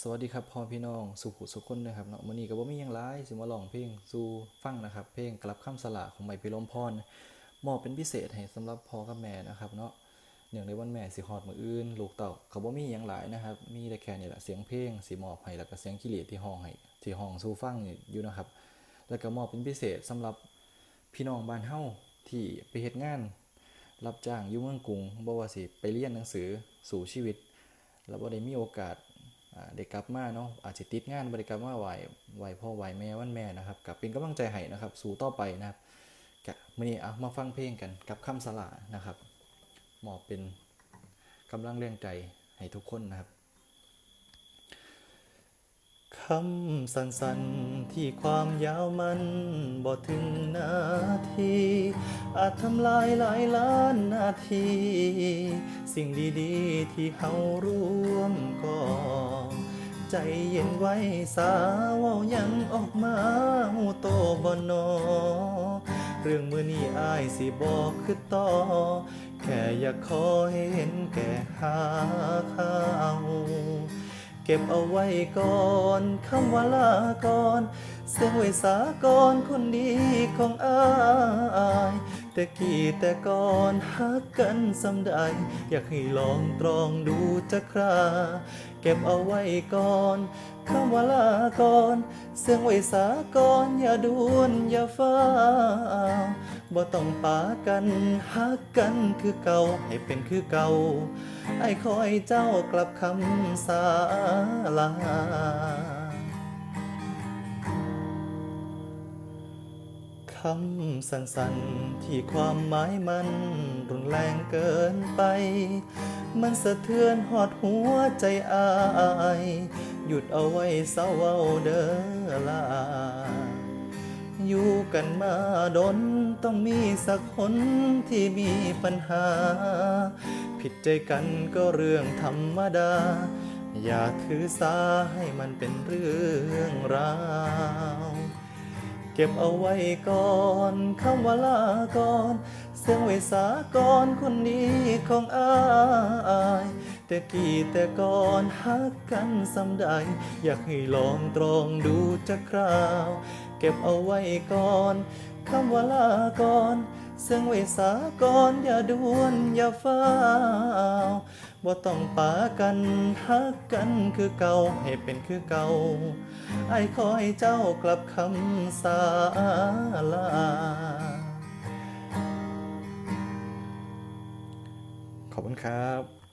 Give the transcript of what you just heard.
สวัสดีครับพ่อพี่น้องสุขุสุขคนนะครับเนาะมื้อนี้ก็บ่มีหยังหลายสิมารองเพลงสู่ฟังนะครับ เพลงกลับคำสละของใหม่พิรมพรมอบเป็นพิเศษให้สำหรับพ่อกับแม่นะครับเนาะเนื่องในวันแม่สิฮอดมื้ออื่น ลูกเต้าเขาบ่มีหยังหลายนะครับ มีแต่แค่นี้แหละเสียงเพลงสิมอบให้แล้วก็เสียงกิเลสที่ห้องให้ที่ห้องสู่ฟังนี่อยู่นะครับ แล้วก็มอบเป็นพิเศษสำหรับพี่น้องบ้านเฮาที่ไปเฮ็ดงาน รับจ้างอยู่เมืองกรุงบ่ว่าสิไปเรียนหนังสือสู่ชีวิต แล้วบ่ได้มีโอกาส เด็กกลับมาเนาะอาจจะติดงานบ่ได้กลับมาไหวไหวพ่อไหวแม่วันแม่นะครับกับเป็นกำลังใจให้นะครับ สู่ต่อไปนะครับก็มื้อนี้เอามาฟังเพลงกันกับคำสลานะครับหมอบเป็นกำลังเร่งใจให้ทุกคนนะครับ คำสั้นๆที่ความยาวมันบ่ถึงนาที อาจทำลายหลายล้านนาที สิ่งดีๆที่เฮาร่วมก่อใจเย็นไว้สาวายังออกมาหูโตบ่นอ เรื่องมือนี้อายสิบอกคือต่อ แค่อยากขอให้เห็นแก่หาข้าว เก็บเอาไว้ก่อนคำว่าลาก่อน เสียงไว้สากอนคนดีของอาย แต่กี่แต่ก่อนฮักกันสำใด อยากให้ลองตรองดูจะครา เก็บเอาไว้ก่อนคำว่าลาก่อนเสียงไว้สาก่อนอย่าด่วนอย่าฟ้าบ่ต้องปากันฮักกันคือเก่าให้เป็นคือเก่าไอ้คอยเจ้ากลับคำสาลาคำสั้นๆ ที่ความหมายมันรุนแรงเกินไป มันสะเทือนหอดหัวใจอาย หยุดเอาไว้เศร้าเว้าเด้อลาอยู่กันมาดนต้องมีสักคนที่มีปัญหา ผิดใจกันก็เรื่องธรรมดา อย่าถือสาให้มันเป็นเรื่องราว เก็บเอาไว้ก่อนคำว่าลาก่อน เสียงไว้สากอนคนนี้ของอายแต่กี่แต่ก่อนฮักกันสำใด อยากให้ลองตรองดูจะคราว เก็บเอาไว้ก่อนคำว่าลาก่อน เสียงไว้สากอนอย่าด่วนอย่าฟ้าว บ่ต้องปากันฮักกันคือเก่าให้เป็นคือเก่าไอ้คอยเจ้ากลับคำสาลา ขอบคุณครับ